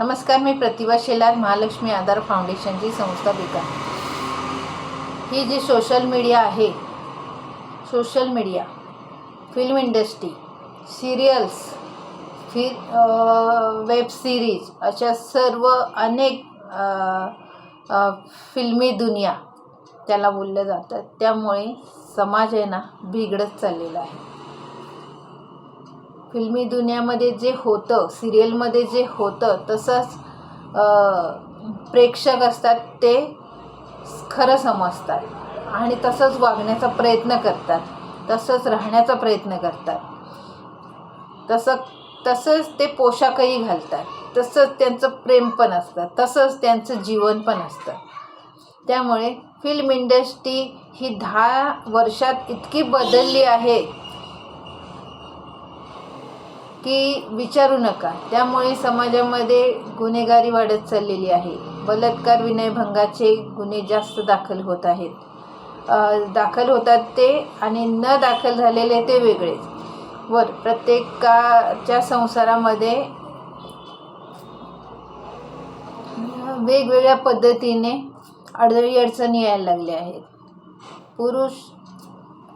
नमस्कार मी प्रतिभा शेलार महालक्ष्मी आधार फाउंडेशनची संस्थापिका ही जी सोशल मीडिया आहे social media film industry serials फि वेब सिरीज अशा सर्व अनेक फिल्मी दुनिया त्याला बोललं जातं त्यामुळे समाज आहे ना बिघडत चाललेला आहे. फिल्मी दुनियामध्ये जे होतं सिरियलमध्ये जे होतं तसंच प्रेक्षक असतात ते खरं समजतात आणि तसंच वागण्याचा प्रयत्न करतात तसंच राहण्याचा प्रयत्न करतात. तसं तसंच ते पोशाखही घालतात तसंच त्यांचं प्रेम पण असतं तसंच त्यांचं जीवन पण असतं. त्यामुळे फिल्म इंडस्ट्री ही दहा वर्षात इतकी बदलली आहे की विचारू नका. त्यामुळे समाजामध्ये गुन्हेगारी वाढत चाललेली आहे. बलात्कार विनयभंगाचे गुन्हे जास्त दाखल होत आहेत. दाखल होतात ते आणि न दाखल झालेले ते वेगळेच. वर प्रत्येकाच्या संसारामध्ये वेगवेगळ्या पद्धतीने अडचणी अडचणी यायला लागल्या आहेत. पुरुष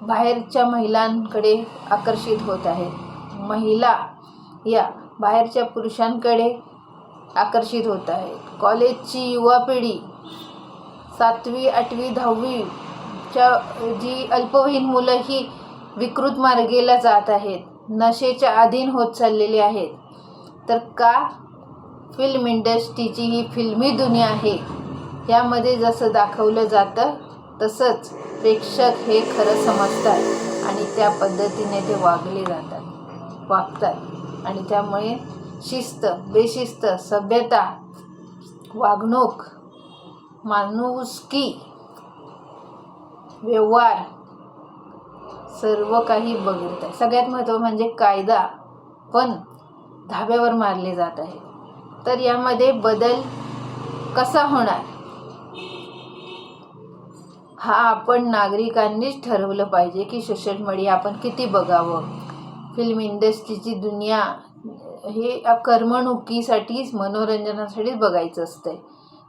बाहेरच्या महिलांकडे आकर्षित होत आहेत. महिला या बाहेरच्या पुरुषांकडे आकर्षित होत आहे. कॉलेजची युवा पिढी सातवी आठवी दहावीच्या जी अल्पवयीन मुलं ही विकृत मार्गेला जात आहेत. नशेच्या अधीन होत चाललेले आहेत. तर का फिल्म इंडस्ट्रीची ही फिल्मी दुनिया आहे? यामध्ये जसं दाखवलं जातं तसंच प्रेक्षक हे खरं समजतात आणि त्या पद्धतीने ते वागले जातात वागतात. आणि त्यामुळे शिस्त बेशिस्त सभ्यता वागणूक माणुसकी व्यवहार सर्व काही बघत आहे. सगळ्यात महत्त्व म्हणजे कायदा पण धाब्यावर मारले जात आहे. तर यामध्ये बदल कसा होणार? हा आपण नागरिकांनीच ठरवलं पाहिजे की सोशल मीडिया आपण किती बघावं. फिल्म इंडस्ट्रीची दुनिया हे करमणुकीसाठीच मनोरंजनासाठीच बघायचं असतंय.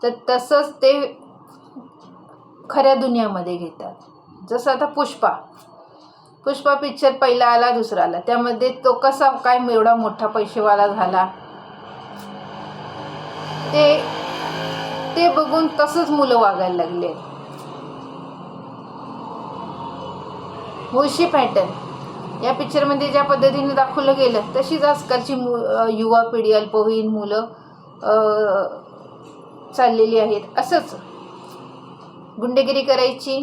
तर तसंच ते खऱ्या दुनियामध्ये घेतात. जसं आता पुष्पा. पुष्पा पिक्चर पहिला आला दुसरा आला. त्यामध्ये तो कसा काय एवढा मोठा पैसेवाला झाला? ते ते बघून तसंच मुलं वागायला लागले. मुळशी पॅटर्न या पिक्चरमध्ये ज्या पद्धतीने दाखवलं गेलं तशीच आजकालची मु युवा पिढी अल्पवयीन मुलं चाललेली आहेत. असंच गुंडेगिरी करायची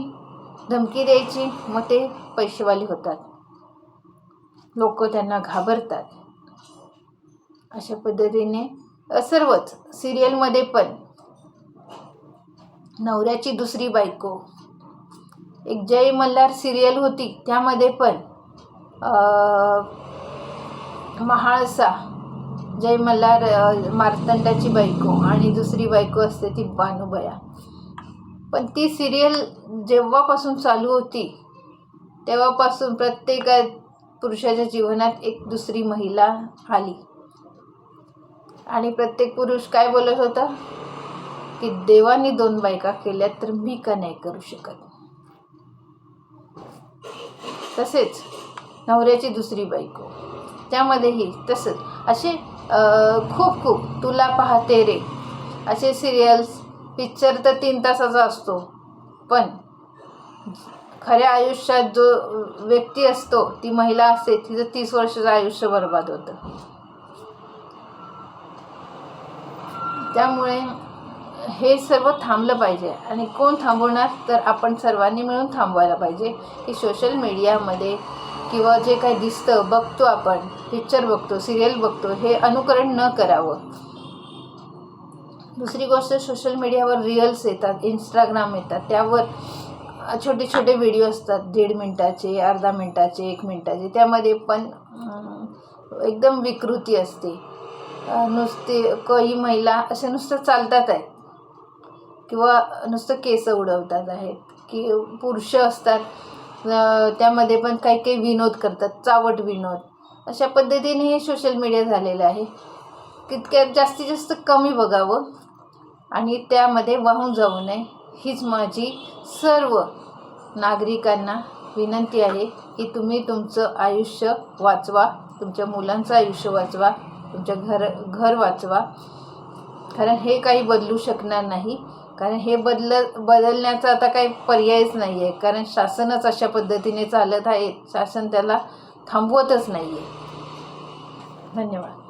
धमकी द्यायची मग ते पैसेवाले होतात. लोक त्यांना घाबरतात. अशा पद्धतीने सर्वच सिरियलमध्ये पण नवऱ्याची दुसरी बायको एक जय मल्हार सिरियल होती त्यामध्ये पण महाळसा जय मल्हार मार्तंडाची बायको आणि दुसरी बायको असते ती बानुबया पण ती सिरियल जेव्हापासून चालू होती तेव्हापासून प्रत्येक पुरुषाच्या जीवनात एक दुसरी महिला आली. आणि प्रत्येक पुरुष काय बोलत होता? की देवाने दोन बायका केल्या तर मी का नाही करू शकत? तसेच नवऱ्याची दुसरी बायको. त्यामध्येही तसंच. असे खूप खूप तुला पाहते रे. असे सिरियल्स पिक्चर तर तीन तासाचा असतो. पण खऱ्या आयुष्यात जो व्यक्ती असतो ती महिला असते तिचं तीस वर्षाचं आयुष्य बर्बाद होतं. त्यामुळे हे सर्व थांबलं पाहिजे. आणि कोण थांबवणार तर आपण सर्वांनी मिळून थांबवायला पाहिजे की सोशल मीडियामध्ये किंवा जे काही दिसतं बघतो आपण पिक्चर बघतो सिरियल बघतो हे अनुकरण न करावं. दुसरी गोष्ट सोशल मीडियावर रील्स येतात इंस्टाग्राम येतात त्यावर छोटे छोटे व्हिडिओ असतात दीड मिनटाचे अर्धा मिनटाचे एक मिनटाचे त्यामध्ये पण एकदम विकृती असते. नुसते काही महिला अशा नुसतं चालतात आहेत. किंवा नुसतं केस उडवतात आहेत की पुरुष असतात त्यामध्ये पण काही काही विनोद करतात चावट विनोद. अशा पद्धतीने हे सोशल मीडिया झालेलं आहे. तितक्यात जास्तीत जास्त कमी बघावं आणि त्यामध्ये वाहून जाऊ नये. हीच माझी सर्व नागरिकांना विनंती आहे की तुम्ही तुमचं आयुष्य वाचवा तुमच्या मुलांचं आयुष्य वाचवा तुमच्या घर घर वाचवा. कारण हे काही बदलू शकणार नाही. कारण हे बदल बदलण्याचा आता काही पर्यायच नाही आहे कारण शासनच अशा पद्धतीने चालत आहे. शासन त्याला थांबवतच नाही आहे धन्यवाद.